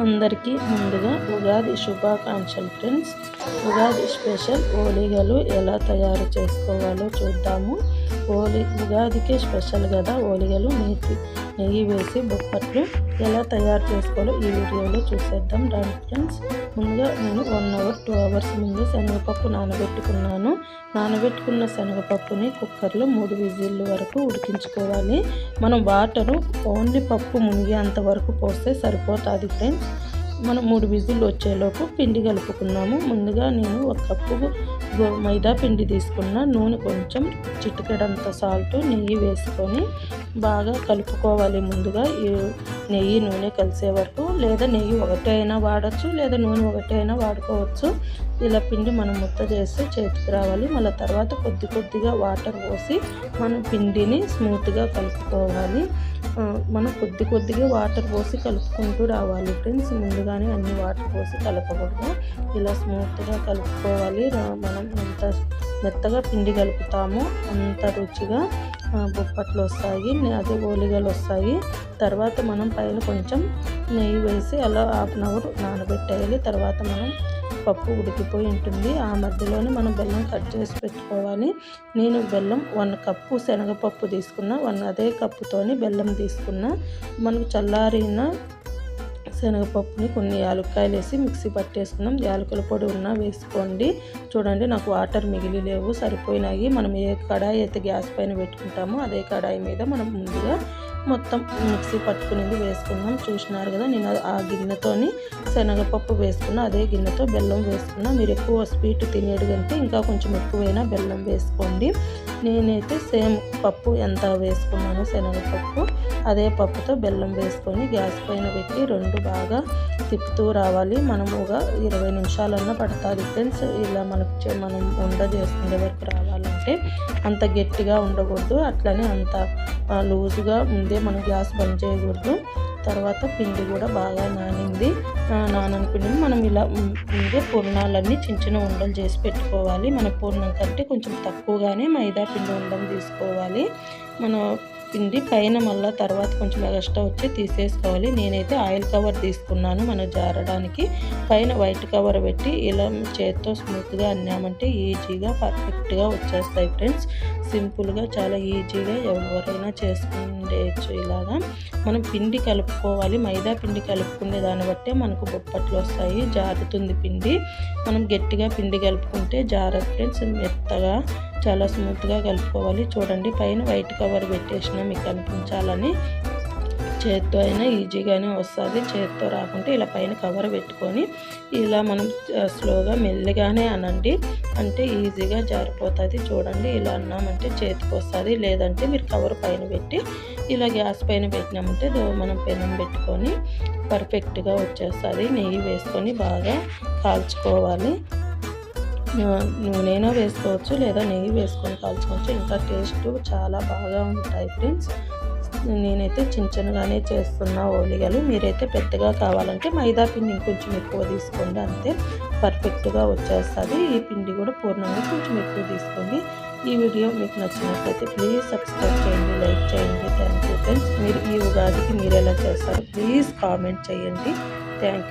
అందరికీ ముందుగా ఉగాది శుభాకాంక్షలు ఫ్రెండ్స్. ఉగాది స్పెషల్ ఓలిగలు ఎలా తయారు చేసుకోవాలో చూద్దాము. ఓలి ఉగాదికే స్పెషల్ కదా? ఓలిగలు నెయ్యి నెయ్యి వేసి బొప్పట్లు ఎలా తయారు చేసుకోవాలో ఈ వీడియోలో చూసేద్దాం. రండి ఫ్రెండ్స్ ముందుగా నేను వన్ అవర్ టూ అవర్స్ ముందు శనగపప్పు నానబెట్టుకున్నాను. నానబెట్టుకున్న శనగపప్పుని కుక్కర్లో మూడు విజిల్లు వరకు ఉడికించుకోవాలి. మనం వాటరు ఓన్లీ పప్పు మునిగేంత వరకు పోస్తే సరిపోతుంది ఫ్రెండ్స్. మనం మూడు విజిల్లు వచ్చేలోపు పిండి కలుపుకున్నాము. ముందుగా నేను ఒక కప్పు మైదా పిండి తీసుకున్న నూనె కొంచెం చిటికెడంత సాల్ట్ నెయ్యి వేసుకొని బాగా కలుపుకోవాలి ముందుగా. ఈ నెయ్యి నూనె కలిసే వరకు లేదా నెయ్యి ఒకటే అయినా వాడచ్చు లేదా నూనె ఒకటే అయినా వాడుకోవచ్చు. ఇలా పిండి మనం ముద్ద చేస్తే చేతికి రావాలి. మళ్ళీ తర్వాత కొద్ది కొద్దిగా వాటర్ పోసి మనం పిండిని స్మూత్గా కలుపుకోవాలి. మనం కొద్ది కొద్దిగా వాటర్ పోసి కలుపుకుంటూ రావాలి ఫ్రెండ్స్. ముందుగానే అన్ని వాటర్ పోసి కలపకూడదు. ఇలా స్మూత్గా కలుపుకోవాలి. మనం ఎంత మెత్తగా పిండి కలుపుతామో. అంత రుచిగా బొప్పట్లు వస్తాయి అదే ఓలిగలు వస్తాయి. తర్వాత మనం పైన కొంచెం నెయ్యి వేసి అలా హాఫ్ అన్ అవర్ నానబెట్టేయాలి. తర్వాత మనం పప్పు ఉడికిపోయి ఉంటుంది. ఆ మధ్యలోనే మనం బెల్లం కట్ చేసి పెట్టుకోవాలి. నేను బెల్లం వన్ కప్పు శనగపప్పు తీసుకున్న వన్ అదే కప్పుతోని బెల్లం తీసుకున్న. మనకు చల్లారిన శనగపప్పుని కొన్ని యాలక్కాయలు వేసి మిక్సీ పట్టేసుకున్నాం. యాలకుల పొడి ఉన్నా వేసుకోండి. చూడండి నాకు వాటర్ మిగిలి లేవు సరిపోయినాయి. మనం ఏ కడాయి అయితే గ్యాస్ పైన పెట్టుకుంటామో అదే కడాయి మీద మనం ముందుగా మొత్తం మిక్సీ పట్టుకునేది వేసుకున్నాం చూసినారు కదా నేను ఆ గిన్నెతోని శనగపప్పు వేసుకున్న అదే గిన్నెతో బెల్లం వేసుకున్నా. మీరు ఎక్కువ స్వీట్ తినేది కంటే ఇంకా కొంచెం ఎక్కువైనా బెల్లం వేసుకోండి. నేనైతే సేమ్ పప్పు ఎంత వేసుకున్నాను శనగపప్పు. అదే పప్పుతో బెల్లం వేసుకొని గ్యాస్ పైన పెట్టి రెండు బాగా తిప్పుతూ రావాలి. మనముగా ఇరవై నిమిషాలన్నా పడుతుంది ఫ్రెండ్స్. ఇలా మనకు మనం వండ చేసుకునే వరకు రావాలంటే అంత గట్టిగా ఉండకూడదు. అట్లనే అంత లూజుగా ముందే మనం గ్యాస్ బంద్ చేయకూడదు. తర్వాత పిండి కూడా బాగా నానింది. నానని పిండిని మనం ఇలా ముందే పూర్ణాలన్నీ చిన్న చిన్న ఉండలు చేసి పెట్టుకోవాలి. మన పూర్ణం కంటే కొంచెం తక్కువగానే మైదా పిండి ఉండలు తీసుకోవాలి. మన పిండి పైన మళ్ళీ తర్వాత కొంచెం ఎక్స్ట్రా వచ్చి తీసేసుకోవాలి. నేనైతే ఆయిల్ కవర్ తీసుకున్నాను మనం జారడానికి. పైన వైట్ కవర్ పెట్టి ఇలా చేత్తో స్మూత్గా అన్నామంటే ఈజీగా పర్ఫెక్ట్గా వచ్చేస్తాయి ఫ్రెండ్స్. సింపుల్గా చాలా ఈజీగా ఎవరైనా చేసుకునేయచ్చు ఇలాగా. మనం పిండి కలుపుకోవాలి. మైదా పిండి కలుపుకునే దాన్ని బట్టే మనకు బొప్పట్లు వస్తాయి. జారుతుంది పిండి. మనం గట్టిగా పిండి కలుపుకుంటే జార ఫ్రెండ్స్. మెత్తగా చాలా స్మూత్గా కలుపుకోవాలి. చూడండి పైన వైట్ కవర్ పెట్టేసిన మీకు కనిపించాలని. చేత్తో అయినా ఈజీగానే వస్తుంది. చేత్తో రాకుంటే ఇలా పైన కవర్ పెట్టుకొని ఇలా మనం స్లోగా మెల్లిగానే అనండి. అంటే ఈజీగా జారిపోతుంది. చూడండి ఇలా అన్నామంటే చేతికి వస్తుంది. లేదంటే మీరు కవర్ పైన పెట్టి ఇలా గ్యాస్ పైన పెట్టినామంటే మనం పెనం పెట్టుకొని పర్ఫెక్ట్గా వచ్చేస్తుంది. నెయ్యి వేసుకొని బాగా కాల్చుకోవాలి. నూనెనో వేసుకోవచ్చు లేదా నెయ్యి వేసుకొని కాల్చుకోవచ్చు. ఇంకా టేస్ట్ చాలా బాగా ఉంటాయి ఫ్రెండ్స్. నేనైతే చిన్న చిన్నగానే చేస్తున్న ఓలిగలు. మీరైతే పెద్దగా కావాలంటే మైదా పిండి కొంచెం ఎక్కువ తీసుకోండి అంతే. పర్ఫెక్ట్గా వచ్చేస్తుంది. ఈ పిండి కూడా పూర్ణంగా కొంచెం ఎక్కువ తీసుకోండి. ఈ వీడియో మీకు నచ్చినట్లయితే ప్లీజ్ సబ్స్క్రైబ్ చేయండి లైక్ చేయండి. Thank you friends. మీరు ఈ ఉగాదికి మీరు ఎలా చేస్తారు ప్లీజ్ కామెంట్ చేయండి. Thank you